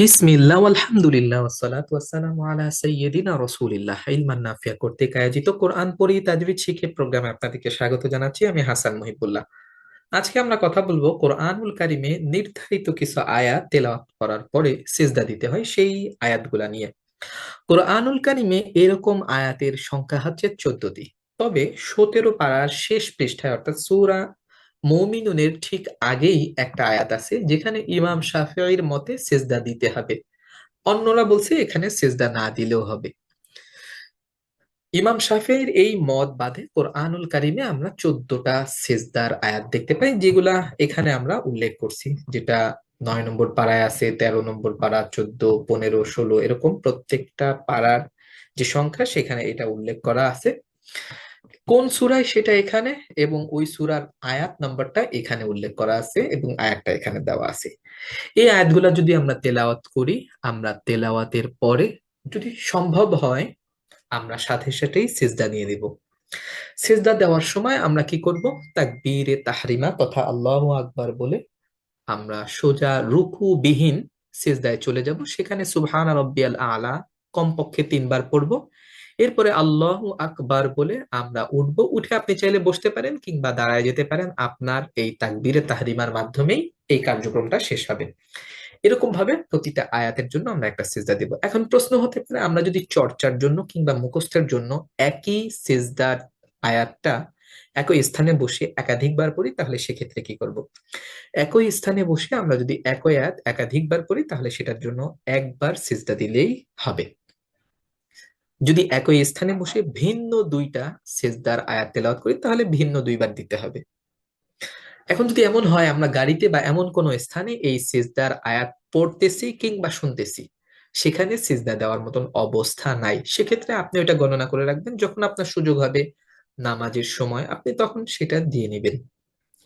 বিসমিল্লাহ, আলহামদুলিল্লাহ, ওয়াসসালাতু ওয়াসসালামু আলা সাইয়্যিদিনা রাসূলিল্লাহ। ইলমান নাফিয়া কর্তৃক আয়োজিত কোরআন পড়ি তাজবিদ শিখে প্রোগ্রামে আপনাদেরকে স্বাগত জানাচ্ছি, আমি হাসান মহিবুল্লাহ। আজকে আমরা কথা বলব কোরআনুল কারিমে নির্ধারিত কিছু আয়াত তেলাওয়াত করার পরে সিজদা দিতে হয় সেই আয়াতগুলা নিয়ে। কোরআনুল কারিমে এরকম আয়াতের সংখ্যা হচ্ছে চোদ্দটি। তবে সতেরো পাড়ার শেষ পৃষ্ঠায় অর্থাৎ সূরা মৌমিনুনের ঠিক আগেই একটা আয়াত আছে, যেখানে ইমাম শাফিঈর মতে সেজদা দিতে হবে। অন্যরা বলছে এখানে সেজদা না দিলেও হবে। ইমাম শাফিঈর এই মত বাদে কোরআনুল কারিমে আমরা চোদ্দটা সেজদার আয়াত দেখতে পাই, যেগুলা এখানে আমরা উল্লেখ করছি। যেটা নয় নম্বর পাড়ায় আছে, তেরো নম্বর পাড়া, চোদ্দ, পনেরো, ষোলো, এরকম প্রত্যেকটা পাড়ার যে সংখ্যা, সেখানে এটা উল্লেখ করা আছে। কোন সুরায় সেটা এখানে এবং ওই সুরার আয়াত নাম্বারটা এখানে উল্লেখ করা আছে এবং আয়াতটা এখানে দেওয়া আছে। এই আয়াতগুলা যদি আমরা তেলাওয়াত করি, আমরা তেলাওয়াতের পরে যদি সম্ভব হয়, আমরা সাথে সাথেই সিজদা নিয়ে দিব সিজদা দেওয়ার সময় আমরা কি করব? তাকবীরে তাহরিমা তথা আল্লাহ আকবার বলে আমরা সোজা রুকু বিহীন সিজদায় চলে যাব। সেখানে সুবহান রব্বিয়াল আলা কমপক্ষে তিনবার পড়ব। এরপরে আল্লাহ আকবার বলে আমরা উঠবো। উঠে আপনি চাইলে বসতে পারেন কিংবা দাঁড়ায় যেতে পারেন। আপনার এই তাকবিরে তাহরিমার মাধ্যমেই এই কার্যক্রমটা শেষ হবে। এরকম ভাবে প্রতিটা আয়াতের জন্য আমরা একটা সিজদা দিব। এখন প্রশ্ন হতে পারে, আমরা যদি চর্চার জন্য কিংবা মুখস্থের জন্য একই সিজদার আয়াতটা একই স্থানে বসে একাধিকবার পড়ি, তাহলে সেক্ষেত্রে কি করব? একই স্থানে বসে আমরা যদি একই আয়াত একাধিকবার পড়ি, তাহলে সেটার জন্য একবার সিজদা দিলেই হবে। যদি একই স্থানে বসে ভিন্ন দুইটা সেজদার আয়াত তেলাওয়াত করি, তাহলে ভিন্ন দুইবার দিতে হবে। এখন যদি এমন হয়, আমরা গাড়িতে বা এমন কোন স্থানে এই সেজদার আয়াত পড়তেছি কিংবা শুনতেছি, সেখানে সিজদা দেওয়ার মতন অবস্থা নাই। সেক্ষেত্রে আপনি ওটা গণনা করে রাখবেন। যখন আপনার সুযোগ হবে নামাজের সময়, আপনি তখন সেটা দিয়ে নেবেন।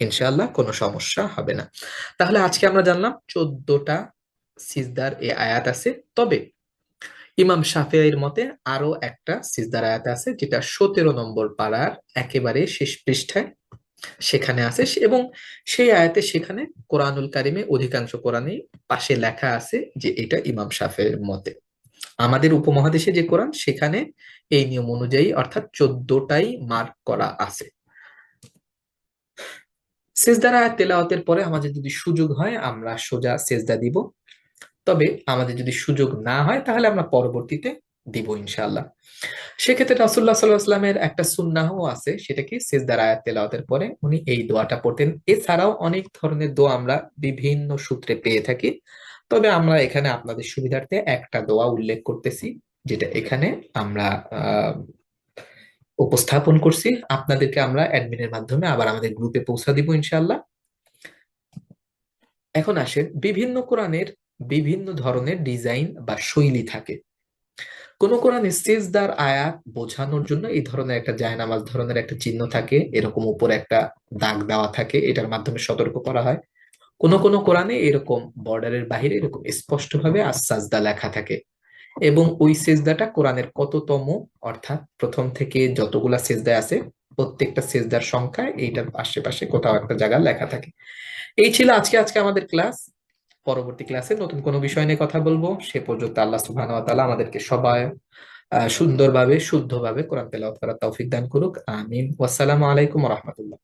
ইনশাআল্লাহ কোনো সমস্যা হবে না। তাহলে আজকে আমরা জানলাম চোদ্দটা সিজদার এ আয়াত আছে। তবে ইমাম শাফিঈর মতে আরও একটা সিজদার আয়াত আছে, যেটা সতেরো নম্বর পাড়ার একেবারে শেষ পৃষ্ঠায় সেখানে আছে এবং সেই আয়াতে সেখানে কোরআনুল কারিমে অধিকাংশ কোরআনে পাশে লেখা আছে যে এটা ইমাম শাফের মতে। আমাদের উপমহাদেশে যে কোরআন, সেখানে এই নিয়ম অনুযায়ী অর্থাৎ চোদ্দটাই মার্ক করা আছে। সেজদার আয়াত তেলাওয়াতের পরে আমাদের যদি সুযোগ হয়, আমরা সোজা সেজদা দিব। তবে আমাদের যদি সুযোগ না হয়, তাহলে আমরা পরবর্তীতে দিব ইনশাল্লাহ সেক্ষেত্রে রাসুল্লাহ সাল্লাহামের একটা সুন্নাহও আছে সেটা কি সেজদার আয়াত তেলাওয়াতের পরে উনি এই দোয়াটা পড়তেন। এছাড়াও অনেক ধরনের দোয়া আমরা বিভিন্ন সূত্রে পেয়ে থাকি। তবে আমরা এখানে আপনাদের সুবিধার্থে একটা দোয়া উল্লেখ করতেছি, যেটা এখানে আমরা উপস্থাপন করছি। আপনাদেরকে আমরা অ্যাডমিনের মাধ্যমে আবার আমাদের গ্রুপে পৌঁছা দিব ইনশাল্লাহ এখন আসেন, বিভিন্ন কোরআনের বিভিন্ন ধরনের ডিজাইন বা শৈলী থাকে। কোন কোরআনে সেজদার আয়াত বোঝানোর জন্য এই ধরনের একটা জায়নামাজ, ধরনের একটা চিহ্ন থাকে। এরকম উপরে একটা দাগ দেওয়া থাকে, এটার মাধ্যমে সতর্ক করা হয়। কোন কোন কোরআনে এরকম বর্ডারের বাহিরে এরকম স্পষ্টভাবে আসাজদা লেখা থাকে এবং ওই সেজদাটা কোরআনের কততম, অর্থাৎ প্রথম থেকে যতগুলা সেজদায় আছে, প্রত্যেকটা সেজদার সংখ্যা এইটার আশেপাশে কোথাও একটা জায়গা লেখা থাকে। এই ছিল আজকে আজকে আমাদের ক্লাস পরবর্তী ক্লাসে নতুন কোনো বিষয় নিয়ে কথা বলব। সে পর্যন্ত আল্লাহ সুবহানাহু আমাদেরকে সবাই সুন্দরভাবে, শুদ্ধভাবে কোরআন তেলাওয়াত করার তৌফিক দান করুক। আমিন। ওয়াসসালামু আলাইকুম রাহমাতুল্লাহ।